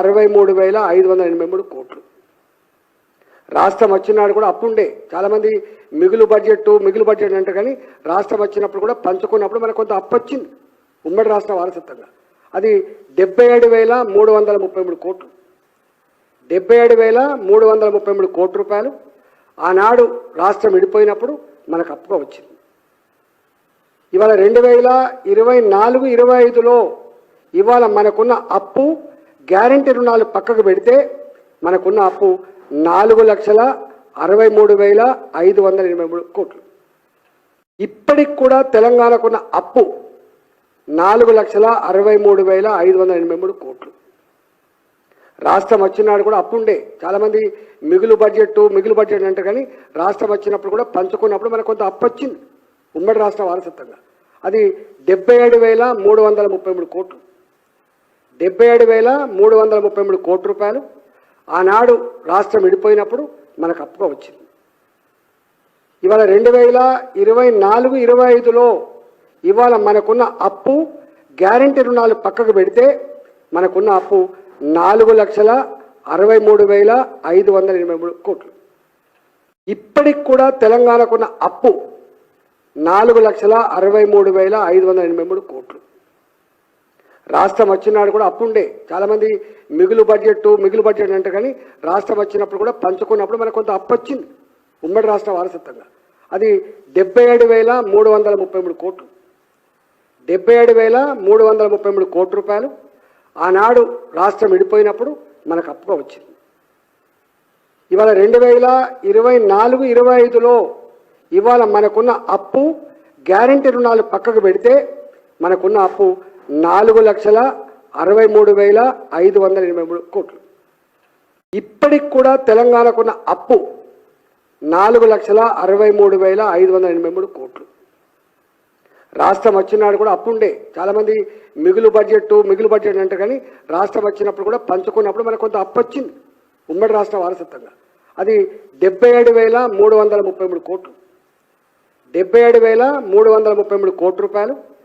అరవై మూడు వేల ఐదు వందల ఎనభై మూడు కోట్లు. రాష్ట్రం వచ్చినాడు కూడా అప్పుండే. చాలామంది మిగులు బడ్జెట్ మిగులు బడ్జెట్ అంటే కానీ రాష్ట్రం వచ్చినప్పుడు కూడా పంచుకున్నప్పుడు మనకు కొంత అప్పు వచ్చింది. ఉమ్మడి రాష్ట్ర వారసత్వంగా. అది డెబ్బై ఏడు వేల మూడు వందల ముప్పై మూడు కోట్లు. డెబ్బై ఏడు వేల మూడు వందల ముప్పై మూడు కోట్ల రూపాయలు ఆనాడు రాష్ట్రం విడిపోయినప్పుడు మనకు అప్పుగా వచ్చింది. ఇవాళ రెండు వేల ఇరవై నాలుగు ఇరవై ఐదులో ఇవాళ మనకున్న అప్పు గ్యారంటీ రుణాలు పక్కకు పెడితే మనకున్న అప్పు నాలుగు లక్షల అరవై మూడు వేల ఐదు వందల ఎనభై మూడు కోట్లు. ఇప్పటికి కూడా తెలంగాణకున్న అప్పు నాలుగు లక్షల అరవై మూడు వేల ఐదు వందల ఎనభై మూడు కోట్లు. రాష్ట్రం వచ్చినాడు కూడా అప్పు ఉండే. చాలామంది మిగులు బడ్జెట్ మిగులు బడ్జెట్ అంటే కానీ రాష్ట్రం వచ్చినప్పుడు కూడా పంచుకున్నప్పుడు మనకు కొంత అప్పు వచ్చింది. ఉమ్మడి రాష్ట్ర వారసత్వంగా. అది డెబ్బై ఏడు వేల మూడు వందల ముప్పై మూడు కోట్లు. డెబ్బై ఏడు వేల మూడు వందల ముప్పై మూడు కోట్ల రూపాయలు ఆనాడు రాష్ట్రం విడిపోయినప్పుడు మనకు అప్పుగా వచ్చింది. ఇవాళ రెండు వేల ఇరవై నాలుగు ఇరవై ఐదులో ఇవాళ మనకున్న అప్పు గ్యారంటీ రుణాలు పక్కకు పెడితే మనకున్న అప్పు నాలుగు లక్షల అరవై మూడు వేల ఐదు వందల ఎనభై మూడు కోట్లు. ఇప్పటికి కూడా తెలంగాణకున్న అప్పు నాలుగు లక్షల అరవై మూడు వేల ఐదు వందల ఎనభై మూడు కోట్లు. రాష్ట్రం వచ్చినాడు కూడా అప్పుండే. చాలామంది మిగులు బడ్జెట్ మిగులు బడ్జెట్ అంటే కానీ రాష్ట్రం వచ్చినప్పుడు కూడా పంచుకున్నప్పుడు మనకు కొంత అప్పు వచ్చింది. ఉమ్మడి రాష్ట్ర వారసత్వంగా. అది డెబ్బై ఏడు వేల మూడు వందల ముప్పై మూడు కోట్లు. డెబ్బై ఏడు వేల మూడు వందల ముప్పై మూడు కోట్ల రూపాయలు ఆనాడు రాష్ట్రం విడిపోయినప్పుడు మనకు అప్పుగా వచ్చింది. ఇవాళ రెండు వేల ఇరవై నాలుగు ఇరవై ఐదులో ఇవాళ మనకున్న అప్పు గ్యారంటీ రుణాలు పక్కకు పెడితే మనకున్న అప్పు నాలుగు లక్షల అరవై మూడు వేల ఐదు వందల ఎనభై మూడు కోట్లు. ఇప్పటికి కూడా తెలంగాణకున్న అప్పు నాలుగు లక్షల అరవై మూడు వేల ఐదు వందల ఎనభై మూడు కోట్లు. రాష్ట్రం వచ్చినాడు కూడా అప్పు ఉండే. చాలామంది మిగులు బడ్జెట్ మిగులు బడ్జెట్ అంటే కానీ రాష్ట్రం వచ్చినప్పుడు కూడా పంచుకున్నప్పుడు మనకు కొంత అప్పు వచ్చింది. ఉమ్మడి రాష్ట్ర వారసత్వంగా. అది డెబ్బై ఏడు వేల మూడు వందల ముప్పై మూడు కోట్లు. డెబ్బై ఏడు వేల మూడు వందల ముప్పై మూడు కోట్ల రూపాయలు